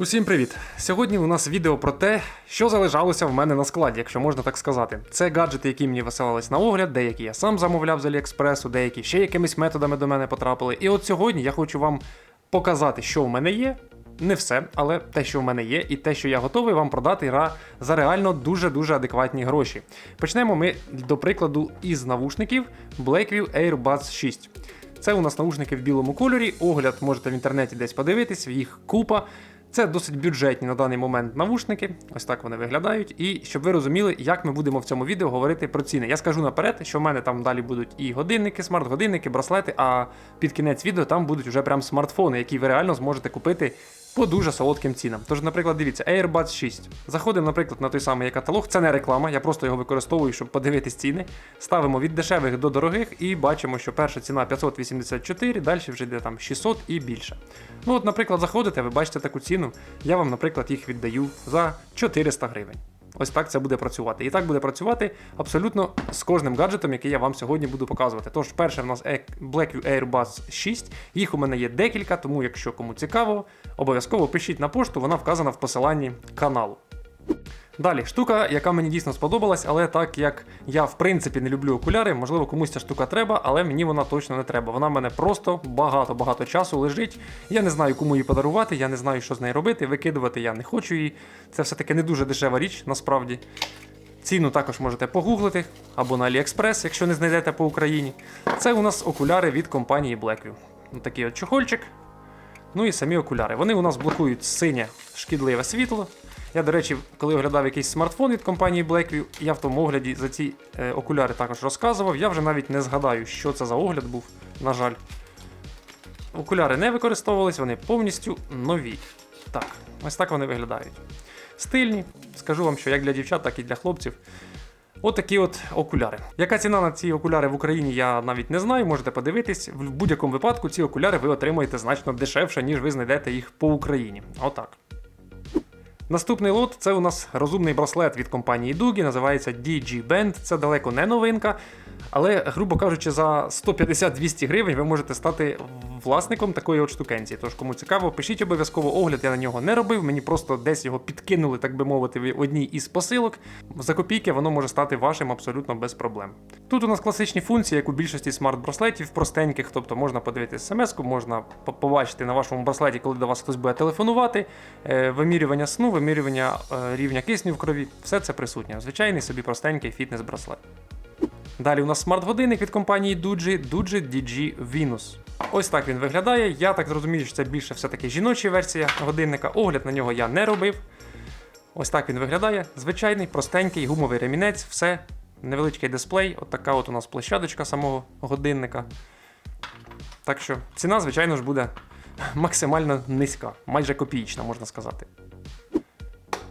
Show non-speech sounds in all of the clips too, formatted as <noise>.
Усім привіт! Сьогодні у нас відео про те, що залишалося в мене на складі, якщо можна так сказати. Це гаджети, які мені висилались на огляд, деякі я сам замовляв з Аліекспресу, деякі ще якимись методами до мене потрапили. І от сьогодні я хочу вам показати, що в мене є. Не все, але те, що в мене є, і те, що я готовий вам продати за реально дуже-дуже адекватні гроші. Почнемо ми, до прикладу, із навушників Blackview AirBuds 6. Це у нас наушники в білому кольорі. Огляд можете в інтернеті десь подивитись, їх купа. Це досить бюджетні на даний момент навушники. Ось так вони виглядають. І щоб ви розуміли, як ми будемо в цьому відео говорити про ціни. Я скажу наперед, що в мене там далі будуть і годинники, смарт-годинники, браслети, а під кінець відео там будуть вже прям смартфони, які ви реально зможете купити по дуже солодким цінам. Тож, наприклад, дивіться, AirBuds 6. Заходимо, наприклад, на той самий каталог. Це не реклама, я просто його використовую, щоб подивитись ціни. Ставимо від дешевих до дорогих і бачимо, що перша ціна 584, далі вже йде там 600 і більше. Ну от, наприклад, заходите, ви бачите таку ціну. Я вам, наприклад, їх віддаю за 400 гривень. Ось так це буде працювати. І так буде працювати абсолютно з кожним гаджетом, який я вам сьогодні буду показувати. Тож, перше в нас Blackview Airbus 6. Їх у мене є декілька, тому якщо кому цікаво, обов'язково пишіть на пошту, вона вказана в посиланні каналу. Далі, штука, яка мені дійсно сподобалась, але так як я в принципі не люблю окуляри, можливо, комусь ця штука треба, але мені вона точно не треба. Вона в мене просто багато-багато часу лежить. Я не знаю, кому її подарувати, я не знаю, що з нею робити. Викидувати я не хочу її. Це все-таки не дуже дешева річ, насправді. Ціну також можете погуглити або на AliExpress, якщо не знайдете по Україні. Це у нас окуляри від компанії Blackview. Ось Такий от чохольчик. Ну і самі окуляри. Вони у нас блокують синє шкідливе світло. Я, до речі, коли оглядав якийсь смартфон від компанії Blackview, я в тому огляді за ці е, окуляри також розказував. Я вже навіть не згадаю, що це за огляд був, на жаль. Окуляри не використовувались, вони повністю нові. Так, ось так вони виглядають. Стильні, скажу вам, що як для дівчат, так і для хлопців. Отакі от окуляри. Яка ціна на ці окуляри в Україні, я навіть не знаю, можете подивитись. В будь-якому випадку ці окуляри ви отримаєте значно дешевше, ніж ви знайдете їх по Україні. Отак. Наступний лот це у нас розумний браслет від компанії Дугі, називається DG Band. Це далеко не новинка. Але, грубо кажучи, за 150-200 гривень ви можете стати власником такої от штукенції. Тож, кому цікаво, пишіть обов'язково огляд, я на нього не робив. Мені просто десь його підкинули, так би мовити, в одній із посилок. За копійки воно може стати вашим абсолютно без проблем. Тут у нас класичні функції, як у більшості смарт-браслетів, простеньких, тобто можна подивитися смс-ку, можна побачити на вашому браслеті, коли до вас хтось буде телефонувати, е, вимірювання сну, вимірювання е, рівня кисню в крові. Все це присутнє. Звичайний собі простенький фітнес-браслет. Далі у нас смарт-годинник від компанії Duji, Duji DG Venus. Ось так він виглядає. Я так зрозумію, що це більше все-таки жіноча версія годинника. Огляд на нього я не робив. Ось так він виглядає. Звичайний, простенький, гумовий ремінець, все. Невеличкий дисплей, от така от у нас площадочка самого годинника. Так що ціна, звичайно ж, буде <laughs> максимально низька, майже копієчна, можна сказати.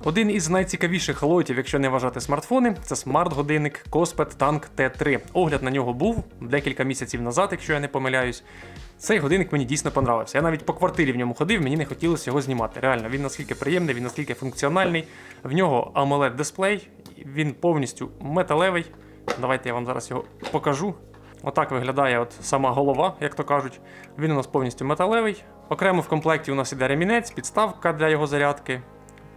Один із найцікавіших лотів, якщо не вважати смартфони, це смарт-годинник Cospet Tank T3. Огляд на нього був декілька місяців назад, якщо я не помиляюсь. Цей годинник мені дійсно понравився. Я навіть по квартирі в ньому ходив, мені не хотілося його знімати. Реально, він наскільки приємний, він наскільки функціональний. В нього AMOLED дисплей, він повністю металевий. Давайте я вам зараз його покажу. Отак виглядає от сама голова, як то кажуть. Він у нас повністю металевий. Окремо в комплекті у нас іде ремінець, підставка для його зарядки.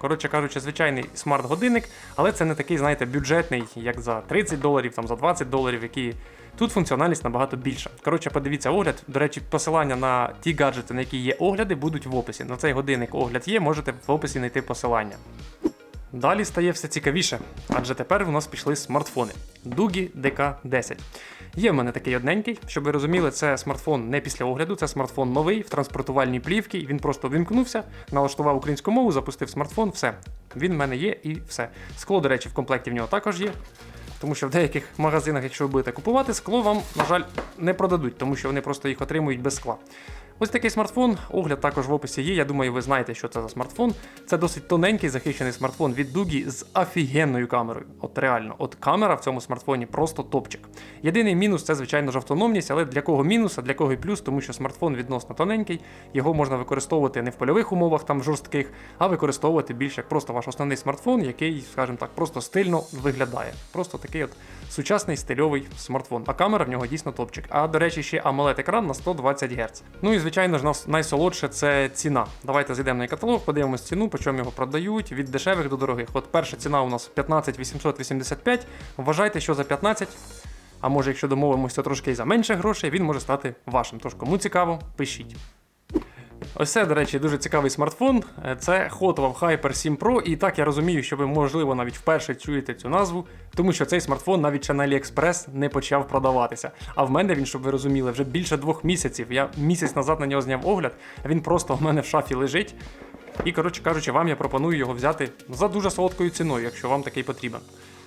Коротше кажучи, звичайний смарт-годинник, але це не такий, знаєте, бюджетний, як за 30 доларів, там за 20 доларів, які тут функціональність набагато більша. Коротше, подивіться огляд. До речі, посилання на ті гаджети, на які є огляди, будуть в описі. На цей годинник огляд є, можете в описі знайти посилання. Далі стає все цікавіше, адже тепер у нас пішли смартфони. Дугі DK10. Є в мене такий одненький, щоб ви розуміли, це смартфон не після огляду, це смартфон новий в транспортувальній плівці. Він просто вимкнувся, налаштував українську мову, запустив смартфон, все. Він в мене є і все. Скло, до речі, в комплекті в нього також є. Тому що в деяких магазинах, якщо ви будете купувати, скло вам, на жаль, не продадуть, тому що вони просто їх отримують без скла. Ось такий смартфон, огляд також в описі є. Я думаю, ви знаєте, що це за смартфон. Це досить тоненький захищений смартфон від Дугі з офігенною камерою. От реально, от камера в цьому смартфоні просто топчик. Єдиний мінус це, звичайно ж, автономність, але для кого мінус, а для кого і плюс, тому що смартфон відносно тоненький, його можна використовувати не в польових умовах, там жорстких, а використовувати більше як просто ваш основний смартфон, який, скажімо так, просто стильно виглядає. Просто такий от сучасний стильовий смартфон. А камера в нього дійсно топчик. А до речі, ще AMOLED екран на 120 Гц. Ну і звичайно. ж, найсолодше це ціна. Давайте зайдемо на каталог, подивимось ціну, по чому його продають від дешевих до дорогих. От перша ціна у нас 15 885. Вважайте, що за 15, а може, якщо домовимося трошки і за менше грошей, він може стати вашим. Тож кому цікаво, пишіть. Ось це, до речі, дуже цікавий смартфон. Е, Це Hotwave Hyper 7 Pro, і так я розумію, що ви, можливо, навіть вперше чуєте цю назву, тому що цей смартфон навіть ще на AliExpress не почав продаватися. А в мене він, щоб ви розуміли, вже більше двох місяців. Я місяць назад на нього зняв огляд, він просто в мене в шафі лежить. І, коротше кажучи, вам я пропоную його взяти за дуже солодкою ціною, якщо вам такий потрібен.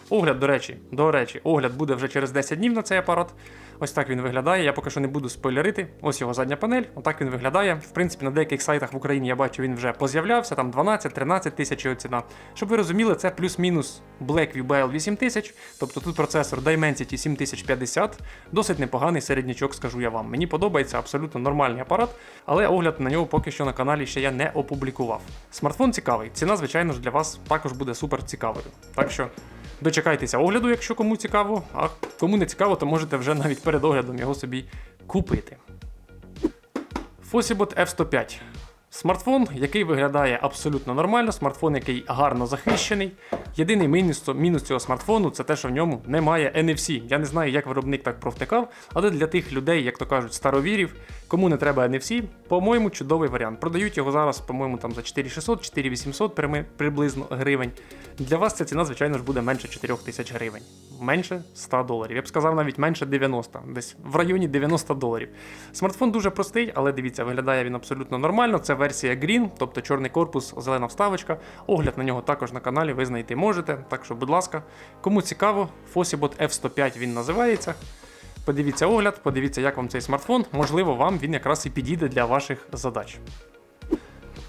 Огляд, до речі, до речі, огляд буде вже через 10 днів на цей апарат. Ось так він виглядає. Я поки що не буду спойлерити. Ось його задня панель. Отак він виглядає. В принципі, на деяких сайтах в Україні я бачу, він вже поз'являвся, там 12-13 тисяч його ціна. Щоб ви розуміли, це плюс-мінус Blackview BL 8000, тобто тут процесор Dimensity 7050, досить непоганий середнячок, скажу я вам. Мені подобається абсолютно нормальний апарат, але огляд на нього поки що на каналі ще я не опублікував. Смартфон цікавий, ціна, звичайно ж, для вас також буде супер цікавою. Так що. Дочекайтеся огляду, якщо кому цікаво, а кому не цікаво, то можете вже навіть перед оглядом його собі купити. Fosibot F105. Смартфон, який виглядає абсолютно нормально, смартфон, який гарно захищений. Єдиний мінус, мінус цього смартфону це те, що в ньому немає NFC. Я не знаю, як виробник так провтикав, але для тих людей, як то кажуть, старовірів, кому не треба NFC, по-моєму, чудовий варіант. Продають його зараз, по-моєму, там за 4600, 4800 прими- приблизно гривень. Для вас ця ціна, звичайно ж, буде менше 4000 гривень. Менше 100 доларів. Я б сказав навіть менше 90, десь в районі 90 доларів. Смартфон дуже простий, але дивіться, виглядає він абсолютно нормально. Це версія Green, тобто чорний корпус, зелена вставочка. Огляд на нього також на каналі ви знайти можете. Так що, будь ласка, кому цікаво, Fosibot F105 він називається. Подивіться огляд, подивіться, як вам цей смартфон. Можливо, вам він якраз і підійде для ваших задач.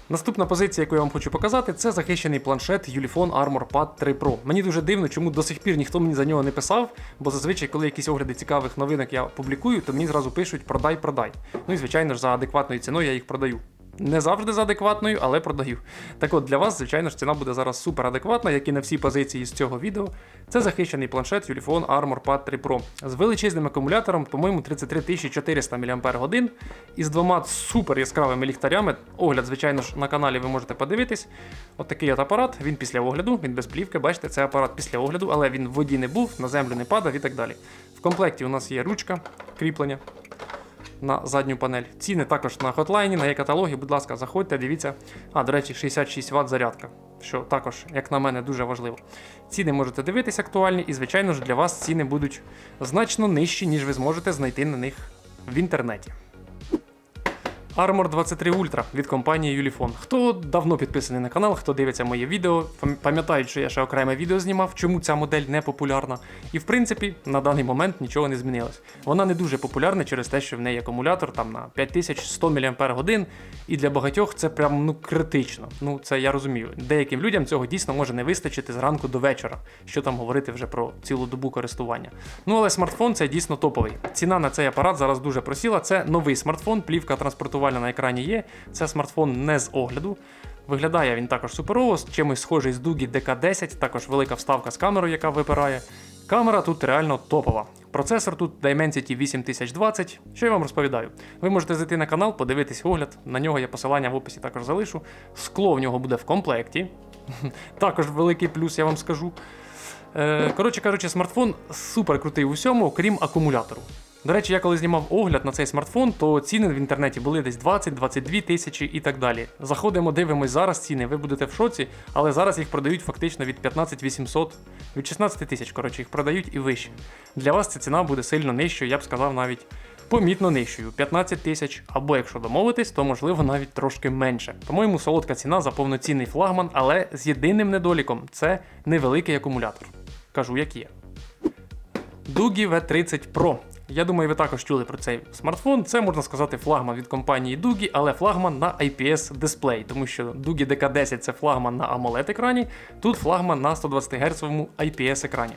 Наступна позиція, яку я вам хочу показати, це захищений планшет Ulefone Armor Pad 3 Pro. Мені дуже дивно, чому до сих пір ніхто мені за нього не писав, бо зазвичай, коли якісь огляди цікавих новинок я публікую, то мені зразу пишуть продай, продай. Ну і звичайно ж за адекватною ціною я їх продаю. Не завжди за адекватною, але продаю. Так от для вас, звичайно ж, ціна буде зараз супер адекватна, як і на всі позиції з цього відео. Це захищений планшет Ulefone Armor Pad 3 Pro з величезним акумулятором, по-моєму, 33 400 мАч і з двома супер яскравими ліхтарями. Огляд, звичайно ж, на каналі ви можете подивитись. От такий от апарат, він після огляду, він без плівки, бачите, це апарат після огляду, але він в воді не був, на землю не падав і так далі. В комплекті у нас є ручка кріплення на задню панель. Ціни також на хотлайні, на є-каталогі, будь ласка, заходьте, дивіться. А, до речі, 66 Вт зарядка, що також, як на мене, дуже важливо. Ціни можете дивитися актуальні, і, звичайно ж, для вас ціни будуть значно нижчі, ніж ви зможете знайти на них в інтернеті. Armor 23 Ultra від компанії Ulefone. Хто давно підписаний на канал, хто дивиться моє відео, пам'ятають, що я ще окреме відео знімав, чому ця модель не популярна. І в принципі, на даний момент нічого не змінилось. Вона не дуже популярна через те, що в неї акумулятор там на 5100 мАч, і для багатьох це прям ну критично. Ну це я розумію. Деяким людям цього дійсно може не вистачити зранку до вечора. Що там говорити вже про цілу добу користування. Ну але смартфон це дійсно топовий. Ціна на цей апарат зараз дуже просіла. Це новий смартфон, плівка транспортувальна на екрані є. Це смартфон не з огляду. Виглядає він також суперово, з чимось схожий з Дугі DK10, також велика вставка з камерою, яка випирає. Камера тут реально топова. Процесор тут Dimensity 8020. Що я вам розповідаю? Ви можете зайти на канал, подивитись огляд. На нього я посилання в описі також залишу. Скло в нього буде в комплекті. <laughs> Також великий плюс, я вам скажу. Е, Коротше кажучи, смартфон супер крутий у всьому, крім акумулятору. До речі, я коли знімав огляд на цей смартфон, то ціни в інтернеті були десь 20-22 тисячі і так далі. Заходимо, дивимось зараз ціни, ви будете в шоці, але зараз їх продають фактично від 15 800, від 16 тисяч, коротше, їх продають і вище. Для вас ця ціна буде сильно нижчою, я б сказав навіть помітно нижчою 15 тисяч, або якщо домовитись, то можливо навіть трошки менше. По-моєму, солодка ціна за повноцінний флагман, але з єдиним недоліком це невеликий акумулятор. Кажу, як є. Dugi V30 Pro. Я думаю, ви також чули про цей смартфон. Це можна сказати флагман від компанії Dugi, але флагман на IPS дисплей, тому що Dugi DK10 це флагман на AMOLED екрані, тут флагман на 120 Гц IPS екрані.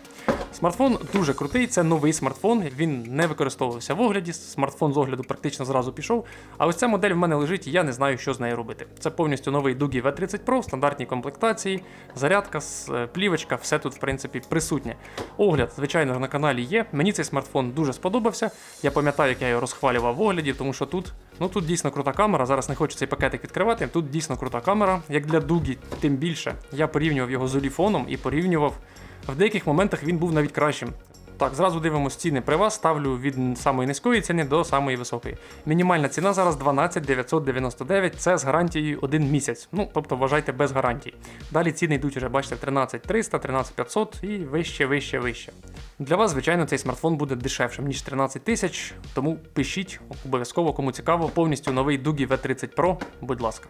Смартфон дуже крутий, це новий смартфон. Він не використовувався в огляді. Смартфон з огляду практично зразу пішов. А ось ця модель в мене лежить, і я не знаю, що з нею робити. Це повністю новий Dugi V30 Pro в стандартній комплектації, зарядка, е, плівочка, все тут в принципі присутнє. Огляд, звичайно на каналі є. Мені цей смартфон дуже сподобався. Я пам'ятаю, як я його розхвалював в огляді, тому що тут, ну тут дійсно крута камера. Зараз не хочу цей пакетик відкривати. Тут дійсно крута камера, як для Дугі, тим більше. Я порівнював його з Оліфоном і порівнював. В деяких моментах він був навіть кращим. Так, зразу дивимося ціни при вас. Ставлю від самої низької ціни до самої високої. Мінімальна ціна зараз 12 999, це з гарантією 1 місяць. Ну, тобто вважайте без гарантії. Далі ціни йдуть вже, бачите, 13 300, 13 500 і вище, вище, вище. Для вас, звичайно, цей смартфон буде дешевшим, ніж 13 тисяч, тому пишіть обов'язково, кому цікаво, повністю новий Дугі V30 Pro, будь ласка.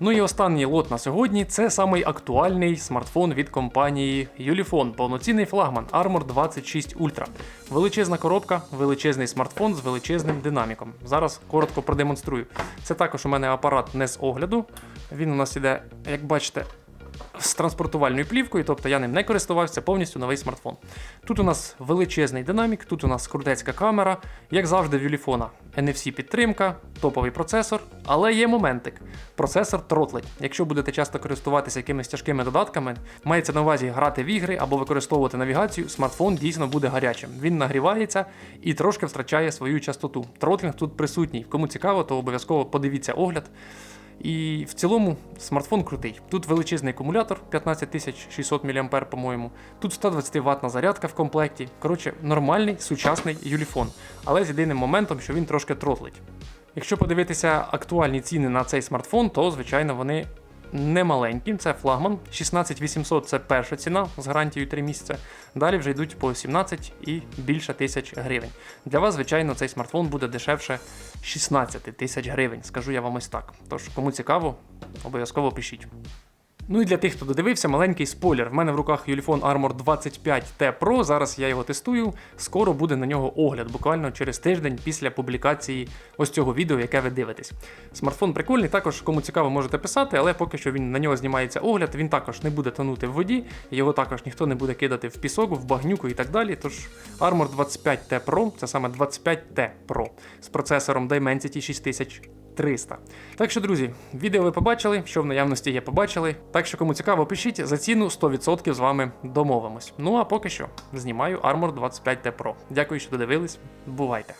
Ну і останній лот на сьогодні це самий актуальний смартфон від компанії Юліфон, повноцінний флагман Armor 26 Ultra. Величезна коробка, величезний смартфон з величезним динаміком. Зараз коротко продемонструю. Це також у мене апарат не з огляду. Він у нас іде, як бачите, з транспортувальною плівкою, тобто я ним не користувався, повністю новий смартфон. Тут у нас величезний динамік, тут у нас крутецька камера, як завжди в Юліфона. NFC підтримка, топовий процесор, але є моментик. Процесор тротлить. Якщо будете часто користуватися якимись тяжкими додатками, мається на увазі грати в ігри або використовувати навігацію, смартфон дійсно буде гарячим. Він нагрівається і трошки втрачає свою частоту. Тротлінг тут присутній. Кому цікаво, то обов'язково подивіться огляд. І в цілому смартфон крутий. Тут величезний акумулятор 15600 мА, по-моєму. Тут 120 ватна зарядка в комплекті. Коротше, нормальний сучасний юліфон. Але з єдиним моментом, що він трошки тротлить. Якщо подивитися актуальні ціни на цей смартфон, то звичайно вони не маленькі. Це флагман. 16800 це перша ціна з гарантією 3 місяці. Далі вже йдуть по 17 і більше тисяч гривень. Для вас, звичайно, цей смартфон буде дешевше 16 тисяч гривень. Скажу я вам ось так. Тож, кому цікаво, обов'язково пишіть. Ну і для тих, хто додивився, маленький спойлер. В мене в руках Ulefone Armor 25T Pro. Зараз я його тестую. Скоро буде на нього огляд, буквально через тиждень після публікації ось цього відео, яке ви дивитесь. Смартфон прикольний, також кому цікаво, можете писати, але поки що він на нього знімається огляд, він також не буде тонути в воді, його також ніхто не буде кидати в пісок, в багнюку і так далі. Тож Armor 25T Pro це саме 25T Pro з процесором Dimensity 6000. 300. Так що, друзі, відео ви побачили, що в наявності є побачили. Так що, кому цікаво, пишіть за ціну 100% з вами домовимось. Ну а поки що знімаю Armor 25T Pro. Дякую, що додивились. Бувайте!